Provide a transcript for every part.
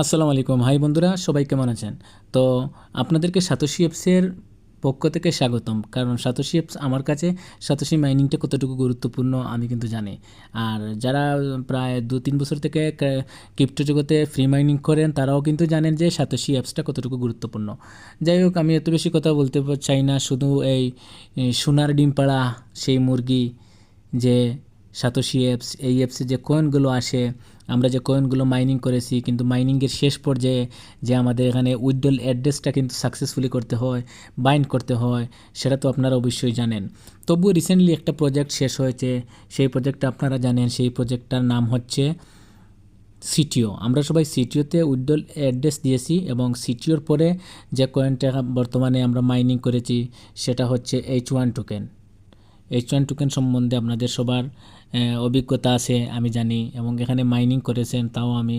আসসালামু আলাইকুম। হাই বন্ধুরা, সবাই কেমন আছেন? তো আপনাদেরকে সাতোশি অ্যাপসের পক্ষ থেকে স্বাগতম। কারণ সাতোশি অ্যাপস আমার কাছে, সাতোশি মাইনিংটা কতটুকু গুরুত্বপূর্ণ আমি কিন্তু জানি। আর যারা প্রায় দু তিন বছর থেকে ক্রিপ্টো জগতে ফ্রি মাইনিং করেন, তারাও কিন্তু জানেন যে সাতোশি অ্যাপসটা কতটুকু গুরুত্বপূর্ণ। যাই হোক, আমি এত বেশি কথা বলতে চাই না। শুধু এই এই সোনার ডিম পাড়া সেই মুরগি, যে সাতোশি অ্যাপস এই অ্যাপসে যে কয়েনগুলো আসে আমরা যে কয়েনগুলো মাইনিং করেছি, কিন্তু মাইনিংয়ের শেষ পর্যায়ে যে আমাদের এখানে উইডল অ্যাড্রেসটা কিন্তু সাকসেসফুলি করতে হয় বাইন্ড করতে হয়, সেটা তো আপনারা অবশ্যই জানেন। তবু রিসেন্টলি একটা প্রজেক্ট শেষ হয়েছে, সেই প্রজেক্টটা আপনারা জানেন, সেই প্রজেক্টটার নাম হচ্ছে সিটিও আমরা সবাই সিটিওতে উইডল অ্যাড্রেস দিয়েছি এবং সিটিওর পরে যে কয়েনটা বর্তমানে আমরা মাইনিং করেছি, সেটা হচ্ছে H one token H one token সম্বন্ধে আপনাদের সবার অভিজ্ঞতা আছে, আমি জানি এবং এখানে মাইনিং করেছেন, তাও আমি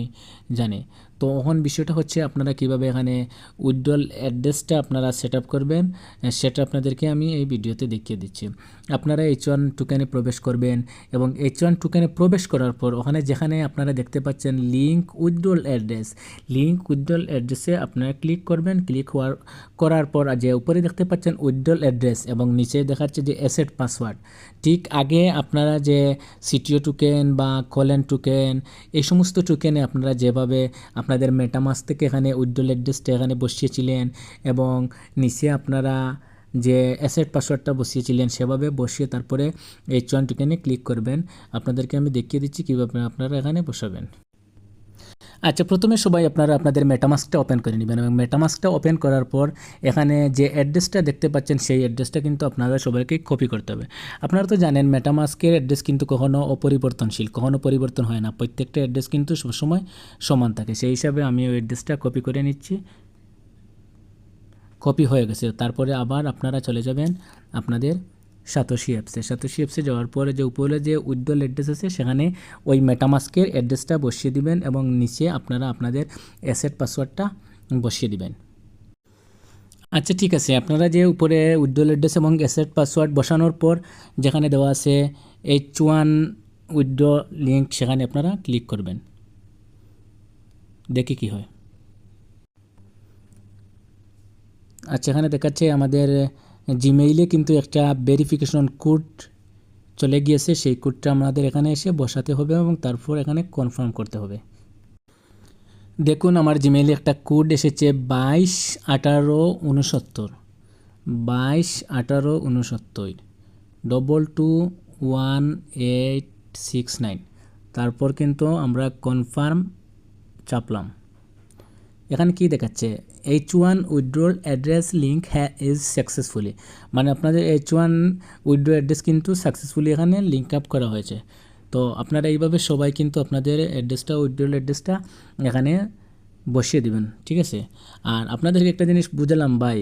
জানি। তো এখন বিষয়টা হচ্ছে আপনারা কীভাবে এখানে উইড্রল অ্যাড্রেসটা আপনারা সেট করবেন সেটা আপনাদেরকে আমি এই ভিডিওতে দেখিয়ে দিচ্ছি। আপনারা এইচ ওয়ান টোকেনে প্রবেশ করবেন এবং এইচ ওয়ান টোকেনে প্রবেশ করার পর ওখানে যেখানে আপনারা দেখতে পাচ্ছেন link withdrawal address link withdrawal অ্যাড্রেসে আপনারা ক্লিক করবেন। ক্লিক হওয়ার, করার পর যে উপরে দেখতে পাচ্ছেন উইথড্রল অ্যাড্রেস এবং নিচে দেখাচ্ছে যে অ্যাসেট পাসওয়ার্ড ঠিক আগে আপনারা যে সিটিও টোকেন বা কলেন টোকেন এই সমস্ত টোকেনে আপনারা যেভাবে আপনাদের মেটামাস থেকে এখানে উইথড্রল অ্যাড্রেসটা এখানে বসিয়েছিলেন এবং নিচে আপনারা যে অ্যাসেট পাসওয়ার্ডটা বসিয়েছিলেন সেভাবে বসিয়ে তারপরে এই চন টোকেনে ক্লিক করবেন। আপনাদেরকে আমি দেখিয়ে দিচ্ছি কীভাবে আপনারা এখানে বসাবেন। আচ্ছা প্রথমে সবাই আপনারা আপনাদের মেটামাস্কটা ওপেন করে নেবেন এবং মেটামাস্কটা ওপেন করার পর এখানে যে অ্যাড্রেসটা দেখতে পাচ্ছেন, সেই অ্যাড্রেসটা কিন্তু আপনারা সবাইকে কপি করতে হবে। আপনারা তো জানেন মেটামাস্কের অ্যাড্রেস কিন্তু কখনও অপরিবর্তনশীল কখনও পরিবর্তন হয় না। প্রত্যেকটা অ্যাড্রেস কিন্তু সবসময় সমান থাকে। সেই হিসাবে আমি ওই অ্যাড্রেসটা কপি করে নিচ্ছি। কপি হয়ে গেছে। তারপরে আবার আপনারা চলে যাবেন আপনাদের সাতোশি অ্যাপসে সাতোশি অ্যাপসে যাওয়ার পরে যে উপরে যে উইথড্রল অ্যাড্রেস আছে, সেখানে ওই মেটামাস্কের অ্যাড্রেসটা বসিয়ে দিবেন এবং নিচে আপনারা আপনাদের অ্যাসেট পাসওয়ার্ডটা বসিয়ে দিবেন। আচ্ছা ঠিক আছে। আপনারা যে উপরে উইথড্রল অ্যাড্রেস এবং অ্যাসেট পাসওয়ার্ড বসানোর পর যেখানে দেওয়া আছে এইচ ওয়ান উইথড্র লিঙ্ক সেখানে আপনারা ক্লিক করবেন। দেখি কি হয়। আচ্ছা এখানে দেখাচ্ছে আমাদের জিমেইলে কিন্তু একটা ভেরিফিকেশন কোড চলে গিয়েছে। সেই কোডটা আমাদের এখানে এসে বসাতে হবে এবং তারপর এখানে কনফার্ম করতে হবে। দেখুন, আমার জিমেইলে একটা কোড এসেছে বাইশ আঠারো উনসত্তর। বাইশ আঠারো উনসত্তর। Double two one eight six nine তারপর কিন্তু আমরা কনফার্ম চাপলাম। এখানে কি দেখাচ্ছে? H one withdrawal address link হ্যা ইজ সাকসেসফুলি মানে আপনাদের এইচ ওয়ান উইড্রো অ্যাড্রেস কিন্তু সাকসেসফুলি এখানে লিঙ্ক আপ করা হয়েছে। তো আপনারা এইভাবে সবাই কিন্তু আপনাদের অ্যাড্রেসটা উইড্রোল অ্যাড্রেসটা এখানে বসিয়ে দিবেন, ঠিক আছে? আর আপনাদেরকে একটা জিনিস বুঝালাম ভাই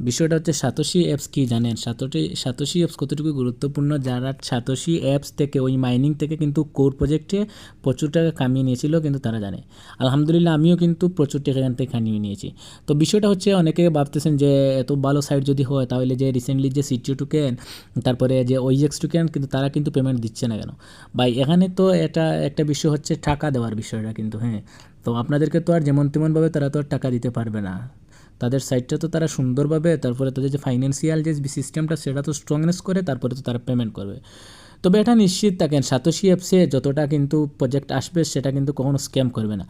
বিষয়টা হচ্ছে সাতোশি অ্যাপস কী জানেন? সাতোশি সাতোশি অ্যাপস কতটুকু গুরুত্বপূর্ণ? যারা সাতোশি অ্যাপস থেকে, ওই মাইনিং থেকে কিন্তু কোর প্রজেক্টে প্রচুর টাকা কামিয়ে নিয়েছিল কিন্তু তারা জানে। আলহামদুলিল্লাহ, আমিও কিন্তু প্রচুর টাকা এখান থেকে কামিয়ে নিয়েছি। তো বিষয়টা হচ্ছে, অনেকে ভাবতেছেন যে, এত ভালো সাইট যদি হয়, তাহলে যে রিসেন্টলি যে সিটিও টুকেন তারপরে যে ওইএক্স টুকেন কিন্তু তারা কিন্তু পেমেন্ট দিচ্ছে না কেন? ভাই, এখানে তো এটা, একটা বিষয় হচ্ছে টাকা দেওয়ার বিষয়টা কিন্তু হ্যাঁ? তো আপনাদেরকে তো আর যেমন তেমনভাবে তারা তো আর টাকা দিতে পারবে না। তাদের সাইটটা তো তারা সুন্দরভাবে, তারপরে তাদের যে ফাইন্যান্সিয়াল যে সিস্টেমটা সেটা তো স্ট্রংনেস করে, তারপরে তো তারা পেমেন্ট করবে। তবে এটা নিশ্চিত থাকেন, সাতোশি অ্যাপসে যতটা কিন্তু প্রজেক্ট আসবে, সেটা কিন্তু কখনো স্ক্যাম করবে না।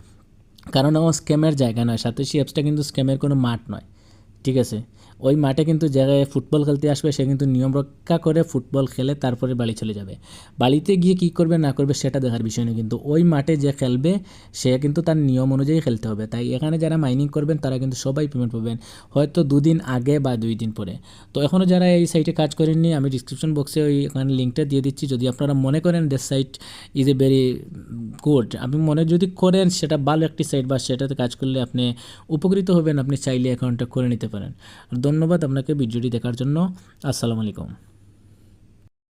কারণ আমার স্ক্যামের জায়গা নয়, সাতোশি অ্যাপসটা কিন্তু স্ক্যামের কোনো মাঠ নয়। ঠিক আছে। ওই মাঠে কিন্তু জায়গায় ফুটবল খেলতে আসবে, সে কিন্তু নিয়ম রক্ষা করে ফুটবল খেলে তারপরে বাড়ি চলে যাবে। বাড়িতে গিয়ে কী করবে, না করবে সেটা দেখার বিষয় নয়, কিন্তু ওই মাঠে যে খেলবে, সে কিন্তু তার নিয়ম অনুযায়ী খেলতে হবে। তাই এখানে যারা মাইনিং করবেন, তারা কিন্তু সবাই পেমেন্ট পাবেন, হয়তো দুদিন আগে বা দুই দিন পরে। তো এখনও যারা এই সাইটে কাজ করেননি, আমি ডিসক্রিপশন বক্সে ওই এখানে লিঙ্কটা দিয়ে দিচ্ছি। যদি আপনারা মনে করেন this site is a very good আপনি মনে যদি করেন সেটা ভালো একটি সাইট বা সেটাতে কাজ করলে আপনি উপকৃত হবেন, আপনি চাইলে অ্যাকাউন্টটা করে নিতে পারেন। আর ধন্যবাদ আপনাকে ভিডিওটি দেখার জন্য। আসসালামু আলাইকুম।